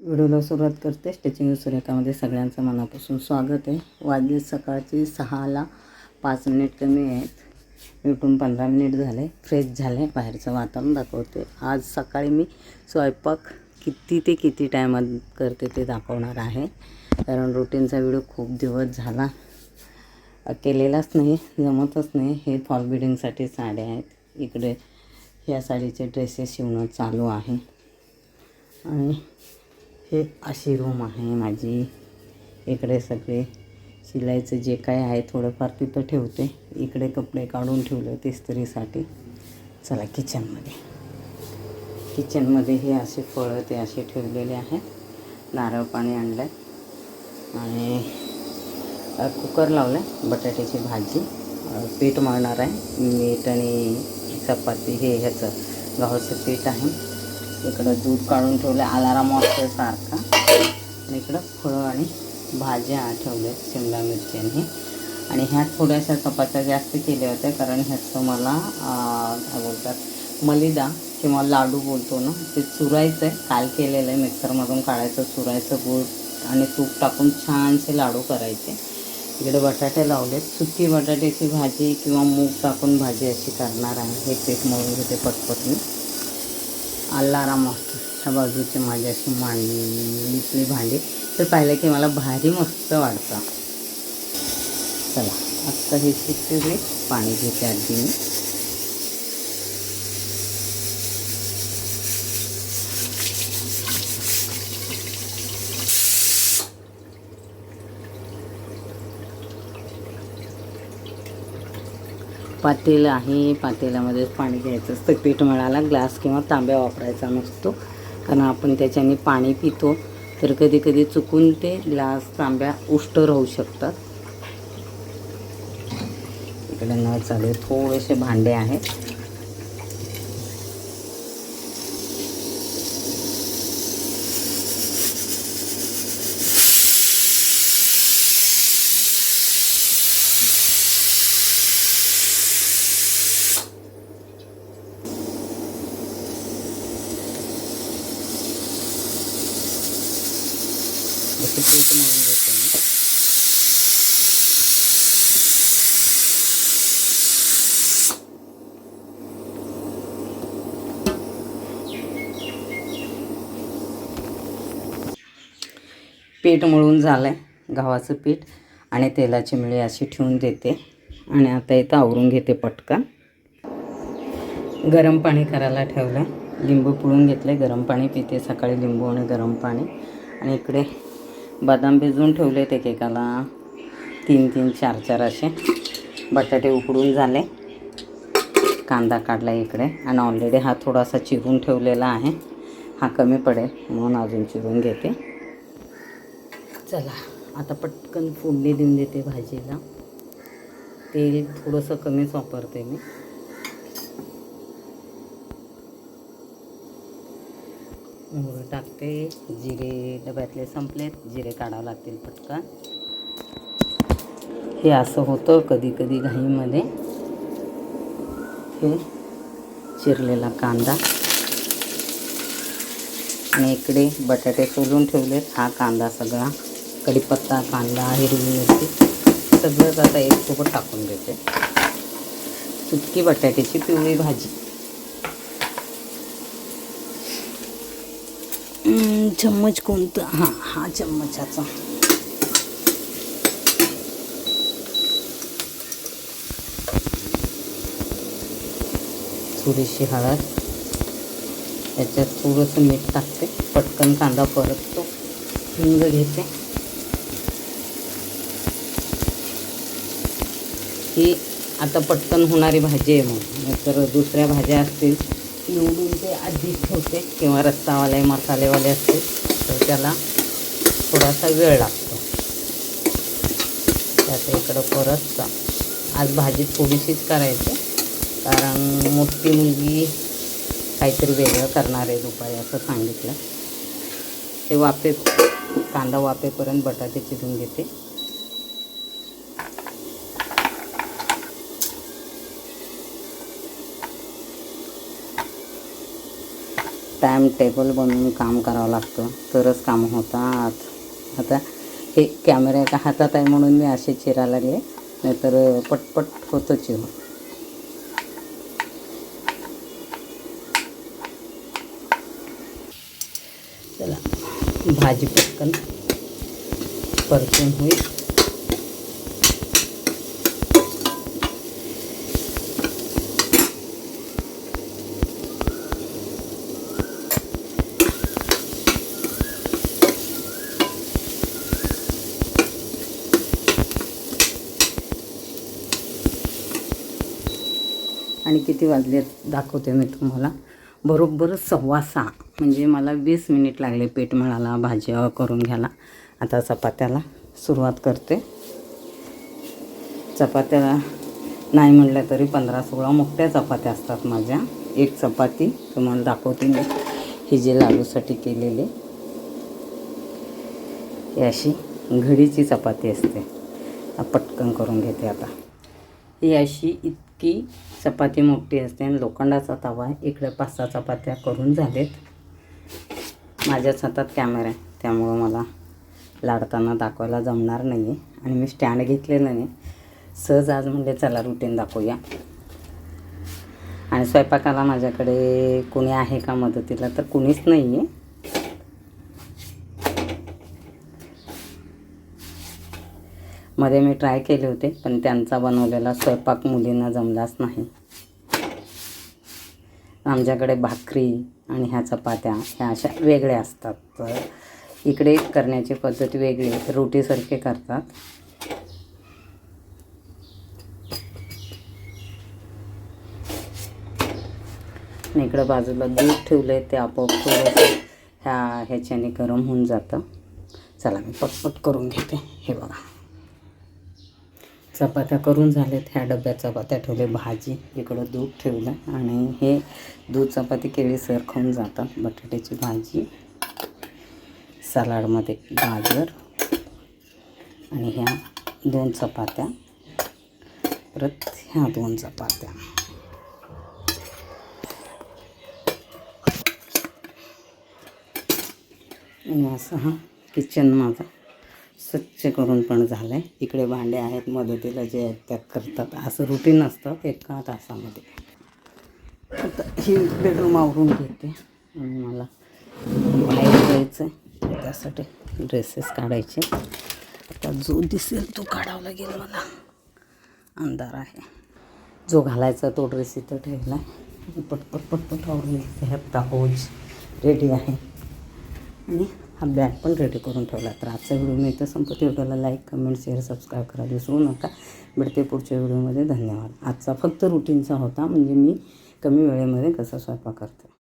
व्हिडिओला सुरुवात करते. स्टिचिंग सूर्यकामध्ये सगळ्यांचं मनापासून स्वागत आहे. वाजले सकाळची सहाला पाच मिनिट कमी आहेत. उठून पंधरा मिनिट झाले. फ्रेश झाले. बाहेरचं वातावरण दाखवते. आज सकाळी मी स्वयंपाक किती ते किती टायमात करते ते दाखवणार आहे. कारण रुटीनचा व्हिडिओ खूप दिवस झाला. केलेलाच नाही जमतच नाही. हे फॉल बिडिंगसाठी साड्या आहेत. इकडे ह्या साडीचे ड्रेसेस शिवणं चालू आहे. आणि हे अशी रूम आहे माझी. इकडे सगळे शिलाईचं जे काय आहे थोडंफार तिथं ठेवते. इकडे कपडे काढून ठेवले होते इस्त्रीसाठी. चला किचनमध्ये. किचनमध्ये हे असे फळं ते असे ठेवलेले आहेत. नारळ पाणी आणलं आहे आणि कुकर लावलं आहे बटाट्याची भाजी. पीठ मळणार आहे. मीठ आणि चपाती हे ह्याचं गव्हाचं पीठ आहे. इकडं दूध काढून ठेवलं अलाराम वाजतोय सारखा. आणि इकडं फळं आणि भाज्या ठेवल्या शिमला मिरची आणि हे आणि ह्या थोड्याशा चपात्या जास्त केल्या होत्या कारण ह्याचं मला काय बोलतात मलिदा किंवा लाडू बोलतो ना ते चुरायचं आहे काल केलेलं आहे मिक्सरमधून काढायचं चुरायचं गूळ आणि तूप टाकून छानसे लाडू करायचे. इकडे बटाटे लावले सुकी बटाट्याची भाजी किंवा मूग टाकून भाजी अशी करणार आहे हे पीठ मळून घेते पटपट अल्लारा मस्त. ह्या बाजूची माझे अशी मांडलीतली भांडी. तर पाहिलं की मला भारी मस्त वाटतं. चला आत्ता हे शिकले पाणी घेते आधी मी. पातेलं आहे. पातेल्यामध्येच पाणी घ्यायचं असतं. पीठ मळायला ग्लास किंवा तांब्या वापरायचा नसतो. कारण आपण त्याच्याने पाणी पितो. तर कधी कधी चुकून ते ग्लास तांब्या उष्ट राहू शकतात. इकडे न चालेल थोडेसे भांडे आहेत. असे पीठ मळून घेते मी पीठ मळून झालं आहे गव्हाचं पीठ आणि तेलाची मिळी अशी ठेवून देते. आणि आता इथं आवरून घेते पटकन. गरम पाणी करायला ठेवलं आहे लिंबू पिळून घेतले गरम पाणी पिते. सकाळी लिंबू आणि गरम पाणी. आणि इकडे बदाम भिजवून ठेवलेत एकेकाला. तीन तीन चार चार असे. बटाटे उकडून झाले. कांदा काढला इकडे. आणि ऑलरेडी हा थोडासा चिरून ठेवलेला आहे. हा कमी पडेल. म्हणून अजून चिरून घेते. चला आता पटकन फोडणी देऊन देते भाजीला. तेल थोडंसं कमीच वापरते मी. मोहरं टाकते. जिरे डब्यातले संपलेत. जिरे काढावं लागतील पटकन. हे असं होतं कधी कधी घाईमध्ये. हे चिरलेला कांदा. आणि इकडे बटाटे सोलून ठेवलेत. हा कांदा सगळा. कढीपत्ता कांदा हिरवी मिरची सगळंच आता एक सोबत टाकून देते. सुटकी बटाट्याची पिवळी भाजी. चम्मच कोणता? हां हा चम्मचाचा. थोडीशी हळद. त्याच्यात थोडंसं मीठ टाकते. पटकन कांदा परततो. हिंग घेते. ही आता पटकन होणारी भाजी आहे मग तर दुसऱ्या भाज्या असतील निवडून ते आधीच ठेवते किंवा रस्सावाले मसालेवाले असते तर त्याला थोडासा वेळ लागतो. त्याचं इकडं परत आज भाजी थोडीशीच करायची कारण मोठी मुलगी काहीतरी वेगळं करणार आहे दुपारी असं सांगितलं. ते वाफे कांदा वाफेपर्यंत बटाटे चिरून घेते. टाईम टेबल बनवून काम करावं लागतं. तरच काम होतात. आता हे कॅमेरा एका हातात आहे म्हणून मी असे चिरायला लागले. नाहीतर पटपट होतं चिर चला भाजी पटकन परतून होईल. आणि किती वाजले दाखवते मी तुम्हाला. बरोबर सव्वा सहा. म्हणजे मला वीस मिनिट लागले पीठ मळाला भाज्या करून घ्यायला. आता चपात्याला सुरुवात करते. चपात्याला नाही म्हणलं तरी पंधरा सोळा मोठ्या चपात्या असतात माझ्या. एक चपाती तुम्हाला दाखवते मी. ही जे लाडूसाठी केलेली. ही अशी घडीची चपाती असते. पटकन करून घेते आता. ही अशी की चपाती मोठी असते आणि लोखंडाचा तवा आहे इकडे पाच सहा चपात्या करून झालेत. माझ्याच हातात कॅमेरा आहे त्यामुळं मला लाडताना दाखवायला जमणार नाही आहे आणि मी स्टँड घेतलेलं नाही सहज आज म्हणजे चला रुटीन दाखवूया. आणि स्वयंपाकाला माझ्याकडे कोणी आहे का मदतीला तर कुणीच नाही आहे मध्ये मी ट्राय केले होते पण त्यांचा बनवलेला स्वयंपाक मुलींना जमलाच नाही. आमच्याकडे भाकरी आणि ह्या चपात्या ह्या अशा वेगळ्या असतात. तर इकडे करण्याची पद्धत वेगळी रोटीसारखे करतात. आणि इकडं बाजूला दूध ठेवलं आहे ते आपोआप थोडंसं ह्या ह्याच्याने गरम होऊन जातं. चला मी पटपट करून घेते. हे बघा. चपात्या करून झालेत ह्या डब्यात चपात्या ठेवले भाजी इकडं दूध ठेवलं आणि हे दूध चपाती केळी सर खाऊन जातात. बटाट्याची भाजी सलाडमध्ये गाजर आणि ह्या दोन चपात्या. परत ह्या दोन चपात्या. आणि असं हा किचन माझा. स्वच्छ करून पण झालं आहे इकडे भांडे आहेत मदतीला जे आहेत त्या करतात. असं रुटीन असतं एका तासामध्ये. आता ही बेडरूम आवरून घेते. आणि मला बाहेर जायचं आहे त्यासाठी ड्रेसेस काढायचे. आता जो दिसेल तो काढावा लागेल मला. अंधार आहे. जो घालायचा तो ड्रेस इथं ठेवला आहे पटपट पटपट आवरून घेते. ह्या ब्लाऊज रेडी आहे. आणि हा बॅग पण रेडी करून ठेवला. तर आजचा व्हिडिओ मी इथं संपत व्हिडिओला लाईक कमेंट शेअर सबस्क्राईब करा विसरू नका. भेटते पुढच्या व्हिडिओमध्ये धन्यवाद. आजचा फक्त रुटीनचा होता. म्हणजे मी कमी वेळेमध्ये कसा स्वयंपाक करते?